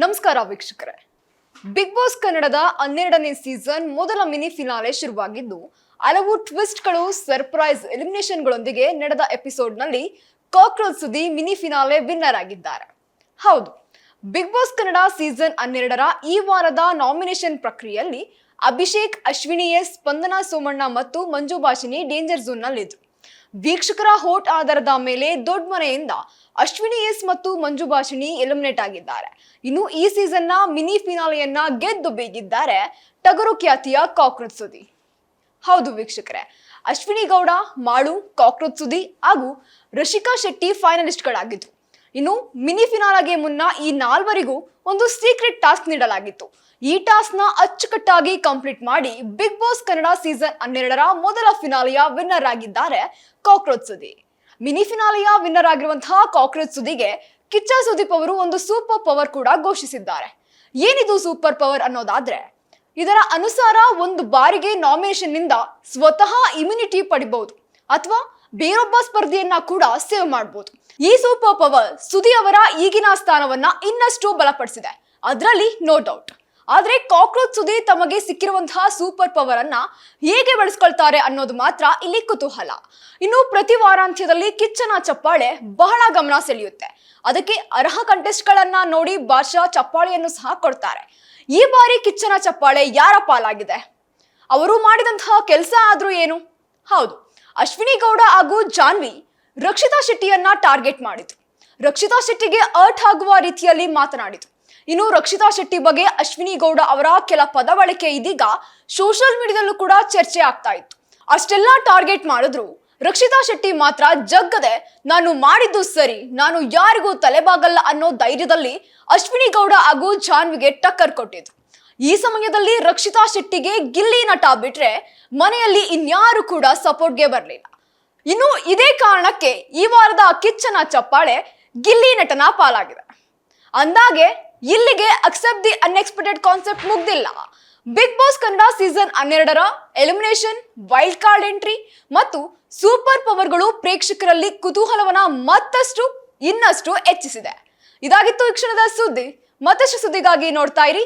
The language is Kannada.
ನಮಸ್ಕಾರ ವೀಕ್ಷಕರೇ. ಬಿಗ್ ಬಾಸ್ ಕನ್ನಡದ ಹನ್ನೆರಡನೇ ಸೀಸನ್ ಮೊದಲ ಮಿನಿ ಫಿನಾಲೆ ಶುರುವಾಗಿದ್ದು, ಹಲವು ಟ್ವಿಸ್ಟ್ಗಳು ಸರ್ಪ್ರೈಸ್ ಎಲಿಮಿನೇಷನ್ಗಳೊಂದಿಗೆ ನಡೆದ ಎಪಿಸೋಡ್ನಲ್ಲಿ cockroach Sudhi mini finale winner ಆಗಿದ್ದಾರೆ. ಹೌದು ಬಿಗ್ ಬಾಸ್ ಕನ್ನಡ ಸೀಸನ್ ಹನ್ನೆರಡರ ಈ ವಾರದ ನಾಮಿನೇಷನ್ ಪ್ರಕ್ರಿಯೆಯಲ್ಲಿ ಅಭಿಷೇಕ್ ಅಶ್ವಿನಿ ಎಸ್ ಸ್ಪಂದನಾ ಸೋಮಣ್ಣ ಮತ್ತು ಮಂಜು ಭಾಷಿನಿ ಡೇಂಜರ್ ಝೋನ್ನಲ್ಲಿದ್ರು ವೀಕ್ಷಕರ ಹೋಟ್ ಆಧಾರದ ಮೇಲೆ ದೊಡ್ಡ ಮನೆಯಿಂದ ಅಶ್ವಿನಿ ಎಸ್ ಮತ್ತು ಮಂಜು ಭಾಷಿಣಿ ಎಲಿಮಿನೇಟ್ ಆಗಿದ್ದಾರೆ. ಇನ್ನು ಈ ಸೀಸನ್ನ ಮಿನಿ ಫಿನಾಲೆಯನ್ನ ಗೆದ್ದು ಬೀಗಿದ್ದಾರೆ ಟಗರು ಖ್ಯಾತಿಯ ಕಾಕ್ರೋಚ್ ಸುದಿ. ಹೌದು ವೀಕ್ಷಕರೇ, ಅಶ್ವಿನಿ ಗೌಡ ಮಾಳು ಕಾಕ್ರೋಚ್ ಸುದಿ ಹಾಗೂ ರಶಿಕಾ ಶೆಟ್ಟಿ ಫೈನಲಿಸ್ಟ್ಗಳಾಗಿದ್ರು ಇನ್ನು ಮಿನಿ ಫಿನಾಲಾಗೆ ಮುನ್ನ ಈ ನಾಲ್ವರಿಗೂ ಒಂದು ಸೀಕ್ರೆಟ್ ಟಾಸ್ಕ್ ನೀಡಲಾಗಿತ್ತು. ಈ ಟಾಸ್ಕ್ನ ಅಚ್ಚುಕಟ್ಟಾಗಿ ಕಂಪ್ಲೀಟ್ ಮಾಡಿ ಬಿಗ್ ಬಾಸ್ ಕನ್ನಡ ಸೀಸನ್ ಹನ್ನೆರಡರ ಮೊದಲ ಫಿನಾಲೆಯ ವಿನ್ನರ್ ಆಗಿದ್ದಾರೆ ಕಾಕ್ರೋಚ್ ಸುದಿ. ಮಿನಿ ಫಿನಾಲೆಯ ವಿನ್ನರ್ ಆಗಿರುವಂತಹ ಕಾಕ್ರೋಚ್ ಸುದಿಗೆ ಕಿಚ್ಚ ಸುದೀಪ್ ಅವರು ಒಂದು ಸೂಪರ್ ಪವರ್ ಕೂಡ ಘೋಷಿಸಿದ್ದಾರೆ. ಏನಿದು ಸೂಪರ್ ಪವರ್ ಅನ್ನೋದಾದ್ರೆ, ಇದರ ಅನುಸಾರ ಒಂದು ಬಾರಿಗೆ ನಾಮಿನೇಷನ್ನಿಂದ ಸ್ವತಃ ಇಮ್ಯುನಿಟಿ ಪಡಿಬಹುದು. ಅಥವಾ ಬೇರೊಬ್ಬ ಸ್ಪರ್ಧಿಯನ್ನ ಕೂಡ ಸೇವ್ ಮಾಡಬಹುದು ಈ ಸೂಪರ್ ಪವರ್ ಸುದಿ ಅವರ ಈಗಿನ ಸ್ಥಾನವನ್ನ ಇನ್ನಷ್ಟು ಬಲಪಡಿಸಿದೆ. ಅದರಲ್ಲಿ ನೋ ಡೌಟ್ ಆದ್ರೆ ಕಾಕ್ರೋಚ್ ಸುದಿ ತಮಗೆ ಸಿಕ್ಕಿರುವಂತಹ ಸೂಪರ್ ಪವರ್ ಅನ್ನ ಹೇಗೆ ಬಳಸ್ಕೊಳ್ತಾರೆ ಅನ್ನೋದು ಮಾತ್ರ ಇಲ್ಲಿ ಕುತೂಹಲ. ಇನ್ನು ಪ್ರತಿ ವಾರಾಂತ್ಯದಲ್ಲಿ ಕಿಚ್ಚನ ಚಪ್ಪಾಳೆ ಬಹಳ ಗಮನ ಸೆಳೆಯುತ್ತೆ. ಅದಕ್ಕೆ ಅರ್ಹ ಕಂಟೆಸ್ಟ್ಗಳನ್ನ ಗಳನ್ನ ನೋಡಿ ಬಾಷಾ ಚಪ್ಪಾಳೆಯನ್ನು ಸಹ ಕೊಡ್ತಾರೆ. ಈ ಬಾರಿ ಕಿಚ್ಚನ ಚಪ್ಪಾಳೆ ಯಾರ ಪಾಲಾಗಿದೆ? ಅವರು ಮಾಡಿದಂತಹ ಕೆಲಸ ಆದ್ರೂ ಏನು? ಹೌದು. ಅಶ್ವಿನಿ ಗೌಡ ಹಾಗೂ ಜಾನ್ವಿ ರಕ್ಷಿತಾ ಶೆಟ್ಟಿಯನ್ನ ಟಾರ್ಗೆಟ್ ಮಾಡಿತು ರಕ್ಷಿತಾ ಶೆಟ್ಟಿಗೆ ಅರ್ಟ್ ಆಗುವ ರೀತಿಯಲ್ಲಿ ಮಾತನಾಡಿತು ಇನ್ನು ರಕ್ಷಿತಾ ಶೆಟ್ಟಿ ಬಗ್ಗೆ ಅಶ್ವಿನಿ ಗೌಡ ಅವರ ಕೆಲ ಪದ ಬಳಕೆ ಇದೀಗ ಸೋಷಿಯಲ್ ಮೀಡಿಯಾದಲ್ಲೂ ಕೂಡ ಚರ್ಚೆ ಆಗ್ತಾ ಇತ್ತು. ಅಷ್ಟೆಲ್ಲ ಟಾರ್ಗೆಟ್ ಮಾಡಿದ್ರು. ರಕ್ಷಿತಾ ಶೆಟ್ಟಿ ಮಾತ್ರ ಜಗ್ಗದೆ, ನಾನು ಮಾಡಿದ್ದು ಸರಿ, ನಾನು ಯಾರಿಗೂ ತಲೆಬಾಗಲ್ಲ ಅನ್ನೋ ಧೈರ್ಯದಲ್ಲಿ ಅಶ್ವಿನಿ ಗೌಡ ಹಾಗೂ ಜಾನ್ವಿಗೆ ಟಕ್ಕರ್ ಕೊಟ್ಟಿದ್ರು. ಈ ಸಮಯದಲ್ಲಿ ರಕ್ಷಿತಾ ಶೆಟ್ಟಿಗೆ ಗಿಲ್ಲಿ ನಟ ಬಿಟ್ರೆ ಮನೆಯಲ್ಲಿ ಇನ್ಯಾರು ಕೂಡ ಸಪೋರ್ಟ್ಗೆ ಬರಲಿಲ್ಲ. ಇನ್ನು ಇದೇ ಕಾರಣಕ್ಕೆ ಈ ವಾರದ ಕಿಚ್ಚನ ಚಪ್ಪಾಳೆ ಗಿಲ್ಲಿ ನಟನ ಪಾಲಾಗಿದೆ. ಅಂದಾಗೆ ಇಲ್ಲಿಗೆ ಅಕ್ಸೆಪ್ಟ್ ದಿ ಅನ್ಎಕ್ಸ್ಪೆಕ್ಟೆಡ್ ಕಾನ್ಸೆಪ್ಟ್ ಮುಗ್ದಿಲ್ಲ. ಬಿಗ್ ಬಾಸ್ ಕನ್ನಡ ಸೀಸನ್ ಹನ್ನೆರಡರ ಎಲಿಮಿನೇಷನ್ ವೈಲ್ಡ್ ಕಾರ್ಡ್ ಎಂಟ್ರಿ ಮತ್ತು ಸೂಪರ್ ಪವರ್ಗಳು ಪ್ರೇಕ್ಷಕರಲ್ಲಿ ಕುತೂಹಲವನ್ನ ಮತ್ತಷ್ಟು, ಇನ್ನಷ್ಟು ಹೆಚ್ಚಿಸಿದೆ. ಇದಾಗಿತ್ತು ಈ ಕ್ಷಣದ ಸುದ್ದಿ. ಮತ್ತಷ್ಟು ಸುದ್ದಿಗಾಗಿ ನೋಡ್ತಾ ಇರಿ